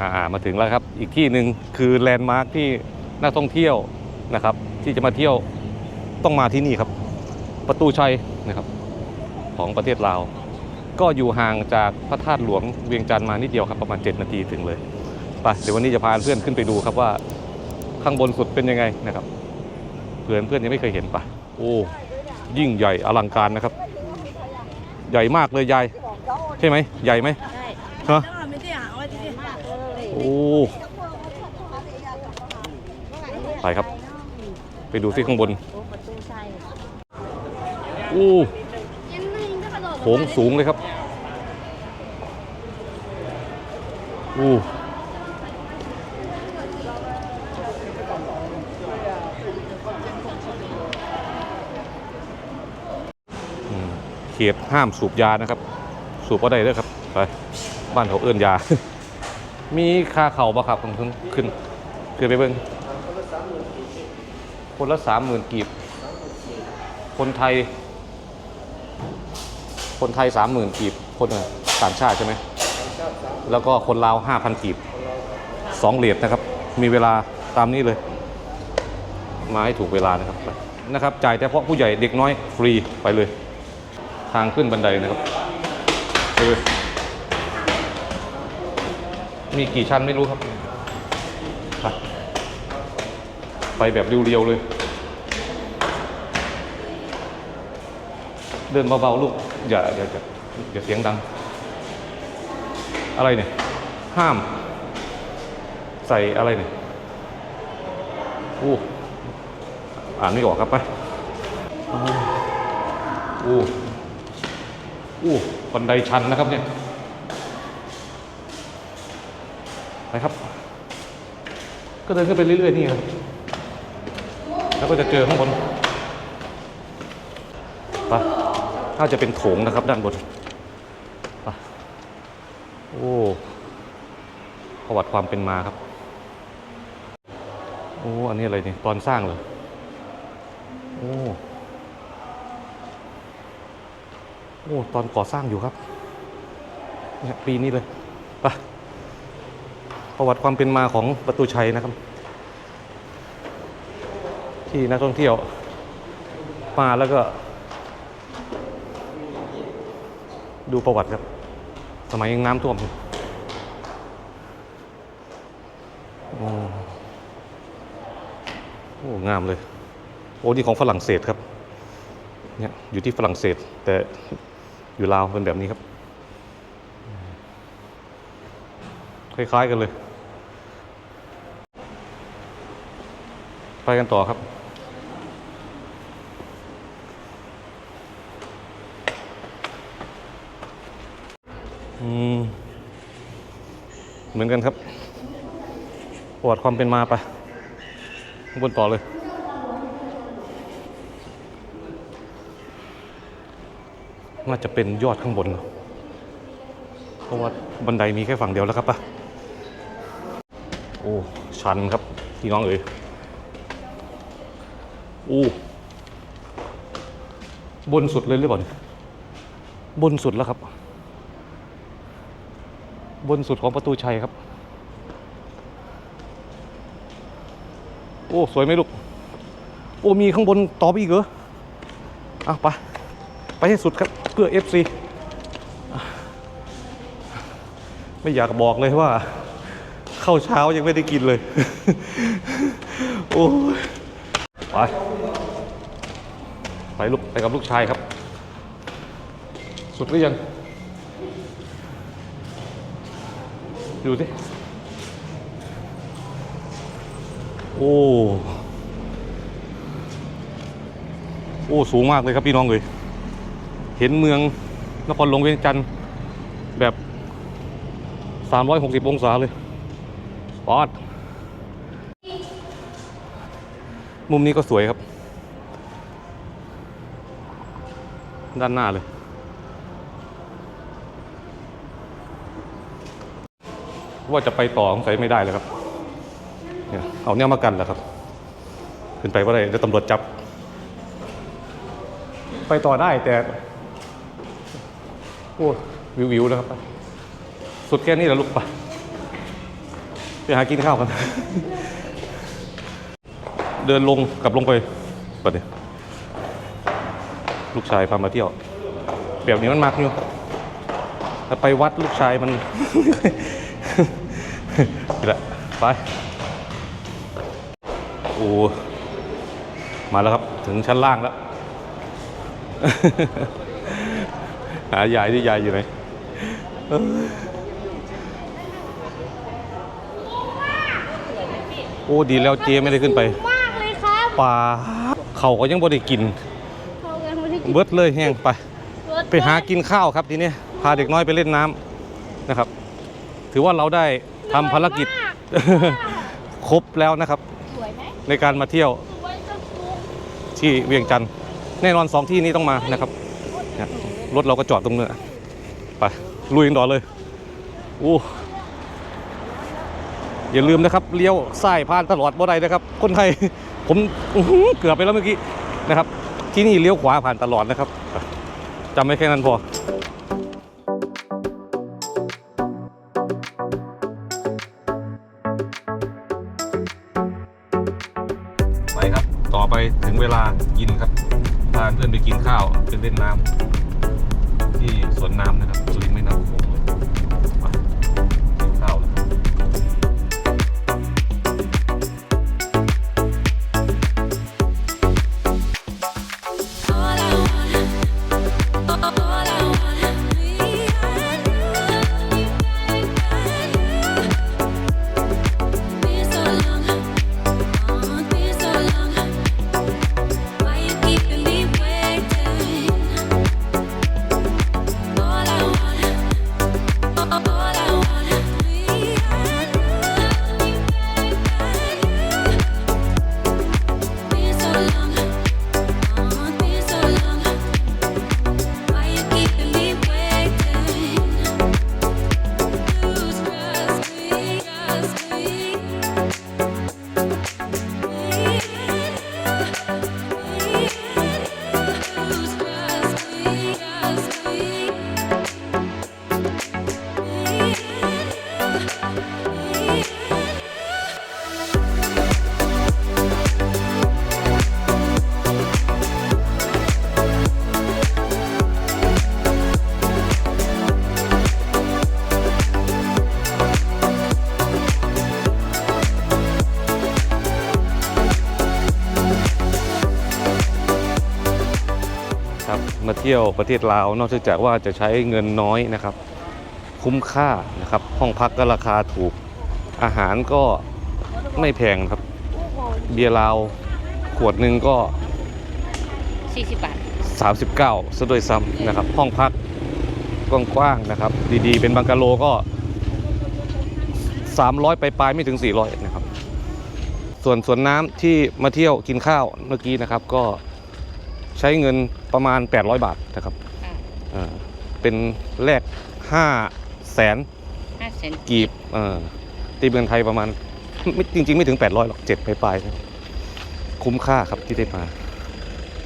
อ่ามาถึงแล้วครับ อีกที่หนึ่งคือแลนด์มาร์คที่นักท่องเที่ยวนะครับ ที่จะมาเที่ยวต้องมาที่นี่ครับ ประตูชัยนะครับ ของประเทศลาว ก็อยู่ห่างจากพระธาตุหลวงเวียงจันทร์มานิดเดียวครับประมาณ 7 นาทีถึงเลยไปเดี๋ยววันนี้จะพาเพื่อนขึ้นไปดูครับว่าข้างบนสุดเป็นยังไงนะครับเพื่อนเพื่อนยังไม่เคยเห็นปะโอ้ยิ่งใหญ่อลังการนะครับ ใหญ่มากเลยยายใช่ไหมใหญ่ไหมใช่ฮะ แล้วไม่ได้หาว่าที่นี่ โอ้ ไปครับ ไปดูที่ข้างบนโอ้โอ้โถงสูงเลยครับ โอ้อืมเขตห้ามสูบยานะครับ สูบก็ได้เด้อครับ ไป บ้านเขาเอื้อนยา มีค่าเข่าปะครับผมขึ้นขึ้นขึ้นไปเบิ้งคนละสามหมื่นกีบ คนไทย คนไทยสามหมื่นกีบ คนต่างชาติใช่ไหม แล้วก็คนลาวห้าพันกีบสองเหรียญนะครับ มีเวลาตามนี้เลย มาให้ถูกเวลานะครับนะครับ จ่ายแต่เพาะผู้ใหญ่เด็กน้อยฟรีไปเลย ทางขึ้นบันไดนะครับไปเลย มีกี่ชั้นไม่รู้ครับไปไปแบบเรียวๆเลย เดินเบาๆลูก อย่าอย่าอย่าอย่าเสียงดัง อะไรเนี่ย ห้าม ใส่อะไรเนี่ยอู้อ่านไม่ออกครับไปอู้อู้บันไดชันนะครับเนี่ย ไปครับ ก็เดินขึ้นไปเรื่อยๆนี่ครับแล้วก็จะเจอข้างบนไปน่าจะเป็นโถงนะครับด้านบนไปโอ้ประวัติความเป็นมาครับ โอ้ อันนี้อะไรนี่ตอนสร้างเลยโอ้โอ้ ตอนก่อสร้างอยู่ครับเนี่ยปีนี้เลย ไป ประวัติความเป็นมาของประตูชัยนะครับ ที่นักท่องเที่ยวมาแล้วก็ ดูประวัติครับ สมัยยังน้ำท่วมโอ้โอ้งามเลย โอ้นี่ของฝรั่งเศสครับเนี่ยอยู่ที่ฝรั่งเศส แต่อยู่ลาวเป็นแบบนี้ครับ คล้ายๆกันเลย ไปกันต่อครับ อืม เหมือนกันครับประวัติความเป็นมาไปข้างบนต่อเลยน่าจะเป็นยอดข้างบน เพราะว่าบันไดมีแค่ฝั่งเดียวแล้วครับปะ โอ้ ชันครับพี่น้องเอ๋ยโอ้บนสุดเลยหรือเปล่าเนี่ยบนสุดแล้วครับ บนสุดของประตูชัยครับ โอ้ สวยไหมลูก โอ้ มีข้างบนต่อไปอีกเหรอเอาไป ไปให้สุดครับ เพื่อ FC อะไม่อยากบอกเลยว่า ข้าเช้ายังไม่ได้กินเลย โอ้ไป ไปลูกไปกับลูกชายครับ สุดหรือยัง ดูสิโอ้โอ้สูงมากเลยครับพี่น้องเลยเห็นเมืองนครหลวงเวียงจันทร์แบบ 360 องศาเลย ปอดมุมนี้ก็สวยครับ ด้านหน้าเลย ว่าจะไปต่อสงสัยไม่ได้เลยครับเนี่ยเอาเนี่ยมากันแหละครับ ขึ้นไปว่าได้เดี๋ยวตำรวจจับ ไปต่อได้แต่โอ้วิววิวๆนะครับ สุดแค่นี้แหละลูกปะไป ไปหากินข้าวกัน เดินลงกลับลงไปปเดี๋ยวลูกชายพามาเที่ยว แบบนี้มันมากอยู่ถ้าไปวัดลูกชายมันนี่แหละไปโอ้มาแล้วครับ ถึงชั้นล่างแล้ว หายายที่ยายอยู่ไหนเอ้ย โอ้ดีแล้วเจไม่ได้ขึ้นไป มากเลยครับปลาเขาก็ยังบ่ได้กิน เขายังไม่ได้กินเบิดเลยแห้งไป รถไปหากินข้าวครับทีนี้พาเด็กน้อยไปเล่นน้ำนะครับ ถือว่าเราได้ทำภารกิจครบแล้วนะครับ สวยไหมในการมาเที่ยวสวยจังฟุกที่เวียงจันทร์แน่นอนสองที่นี้ต้องมานะครับเนี่ยรถเราก็จอดตรงนี้ไปลุยกันต่อเลยอู้ อย่าลืมนะครับเลี้ยวซ้ายผ่านตลอดบ่ได้นะครับ คนไทยผมเกือบไปแล้วเมื่อกี้นะครับ ที่นี่เลี้ยวขวาผ่านตลอดนะครับจำไม่แค่นั้นพอไปครับ ต่อไปถึงเวลากินครับพาเพื่อนไปกินข้าวไปเล่นน้ำที่สวนน้ำนะครับริน มาเที่ยวประเทศลาว นอกจากว่าจะใช้เงินน้อยนะครับ คุ้มค่านะครับ ห้องพักก็ราคาถูก อาหารก็ไม่แพงครับ เบียร์ลาวขวดหนึ่งก็สี่สิบบาท 39ซะด้วยซ้ำนะครับ ห้องพักกว้างๆนะครับ ดีๆ เป็นบังกะโลก็ 300 ไปปลายๆไม่ถึง 400 นะครับ ส่วนสวนน้ำที่มาเที่ยวกินข้าวเมื่อกี้นะครับก็ ใช้เงินประมาณ 800 บาทนะครับค่ะเอ่อเป็นแลก5แสนห้าเซนกีบเอ่อตีเมืองไทยประมาณไม่จริง ๆ ไม่ถึง 800หรอก7ไปปลายๆนะคุ้มค่าครับที่ได้มา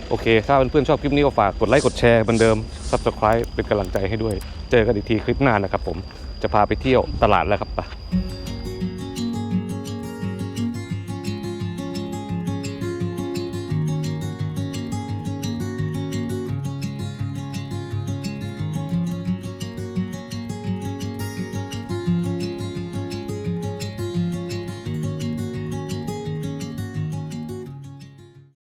โอเค ถ้าเพื่อนๆชอบคลิปนี้ก็ฝากกดไลค์กดแชร์เหมือนเดิม Subscribe เป็นกำลังใจให้ด้วย เจอกันอีกทีคลิปหน้านะครับผมจะพาไปเที่ยวตลาดแล้วครับไป